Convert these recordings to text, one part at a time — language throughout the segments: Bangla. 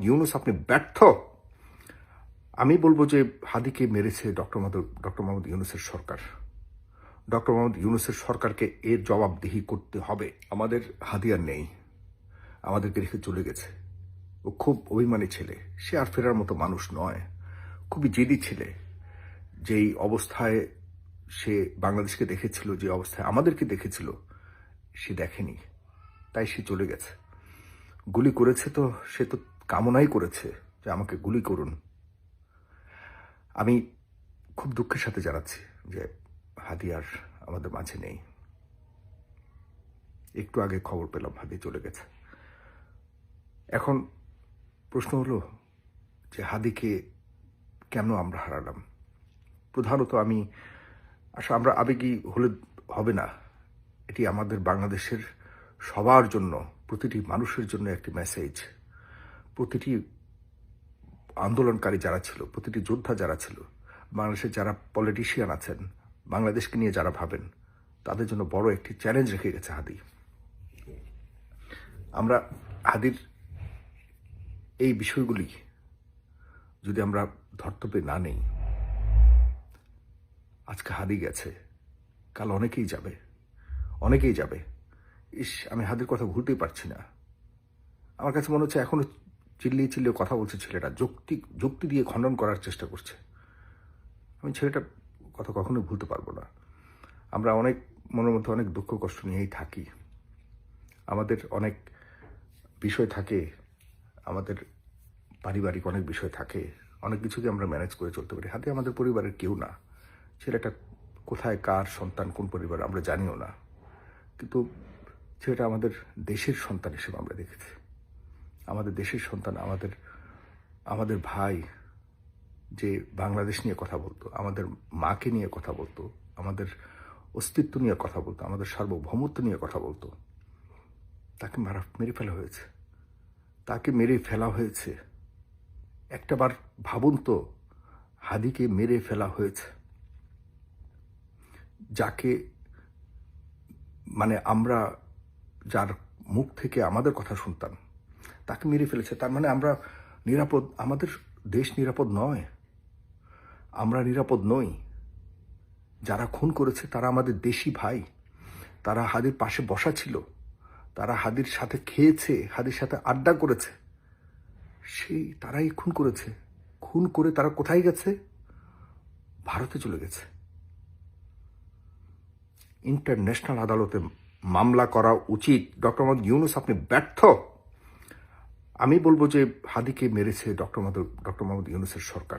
ইউনুস, আপনি ব্যর্থ। আমি বলব যে হাদিকে মেরেছে ডক্টর মোহাম্মদ ডক্টর মোহাম্মদ ইউনুসের সরকার। ডক্টর মোহাম্মদ ইউনুসের সরকারকে এর জবাবদিহি করতে হবে। আমাদের হাদিয়ার নেই। আমাদেরকে রেখে চলে গেছে। ও খুব অভিমানী ছেলে। সে আর ফেরার মতো মানুষ নয়। খুবই জেদি ছেলে। যেই অবস্থায় সে বাংলাদেশকে দেখেছিল, যে অবস্থায় আমাদেরকে দেখেছিল, সে দেখেনি। তাই সে চলে গেছে। গুলি করেছে তো, সে তো কামনাই করেছে যে আমাকে গুলি করুন। আমি খুব দুঃখের সাথে জানাচ্ছি যে হাদি আর আমাদের মাঝে নেই। একটু আগে খবর পেলাম হাদি চলে গেছে। এখন প্রশ্ন হলো যে হাদিকে কেন আমরা হারালাম? প্রধানত আমি আসলে আমরা আবেগী হলে হবে না। এটি আমাদের বাংলাদেশের সবার জন্য প্রতিটি মানুষের জন্য একটি মেসেজ প্রতিটি আন্দোলনকারী যারা ছিল, প্রতিটি যোদ্ধা যারা ছিল বাংলাদেশের যারা পলিটিশিয়ান আছেন, বাংলাদেশকে নিয়ে যারা ভাবেন, তাদের জন্য বড় একটি চ্যালেঞ্জ রেখে গেছে হাদি। আমরা হাদির এই বিষয়গুলি যদি আমরা ধর্তব্যে না নেই, আজকে হাদি গেছে, কাল অনেকেই যাবে অনেকেই যাবে। ইস, আমি হাতের কথা ভুলতেই পারছি না। আমার কাছে মনে হচ্ছে এখনও চিল্লিয়ে চিল্লিয়ে কথা বলছে ছেলেটা, যুক্তি যুক্তি দিয়ে খণ্ডন করার চেষ্টা করছে। আমি ছেলেটার কথা কখনোই ভুলতে পারব না। আমরা অনেক, মনের মধ্যে অনেক দুঃখ কষ্ট নিয়েই থাকি। আমাদের অনেক বিষয় থাকে, আমাদের পারিবারিক অনেক বিষয় থাকে, অনেক কিছুকে আমরা ম্যানেজ করে চলতে পারি। হাতে আমাদের পরিবারের কেউ না। ছেলেটা কোথায়, কার সন্তান, কোন পরিবার, আমরা জানিও না। কিন্তু ছেলেটা আমাদের দেশের সন্তান হিসেবে আমরা দেখেছি। আমাদের দেশের সন্তান, আমাদের আমাদের ভাই যে বাংলাদেশ নিয়ে কথা বলতো, আমাদের মাকে নিয়ে কথা বলতো, আমাদের অস্তিত্ব নিয়ে কথা বলতো, আমাদের সার্বভৌমত্ব নিয়ে কথা বলতো, তাকে মারা, মেরে ফেলা হয়েছে। তাকে মেরে ফেলা হয়েছে। একটাবার ভাবুন তো, হাদিকে মেরে ফেলা হয়েছে। যাকে মানে আমরা যার মুখ থেকে আমাদের কথা শুনতাম, তাকে মেরে ফেলেছে। তার মানে আমরা নিরাপদ, আমাদের দেশ নিরাপদ নয়। আমরা নিরাপদ নই। যারা খুন করেছে, তারা আমাদের দেশি ভাই। তারা হাদির পাশে বসা ছিল। তারা হাদির সাথে খেয়েছে, হাদির সাথে আড্ডা করেছে। সেই তারাই খুন করেছে। খুন করে তারা কোথায় গেছে? ভারতে চলে গেছে। ইন্টারন্যাশনাল আদালতে মামলা করা উচিত। ডক্টর মোহাম্মদ ইউনুস, আপনি ব্যর্থ। আমি বলব যে হাদিকে মেরেছে ডক্টর মোহাম্মদ ডক্টর মোহাম্মদ ইউনুসের সরকার।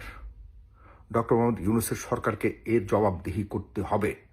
ডক্টর মোহাম্মদ ইউনুসের সরকারকে এর জবাবদিহি করতে হবে।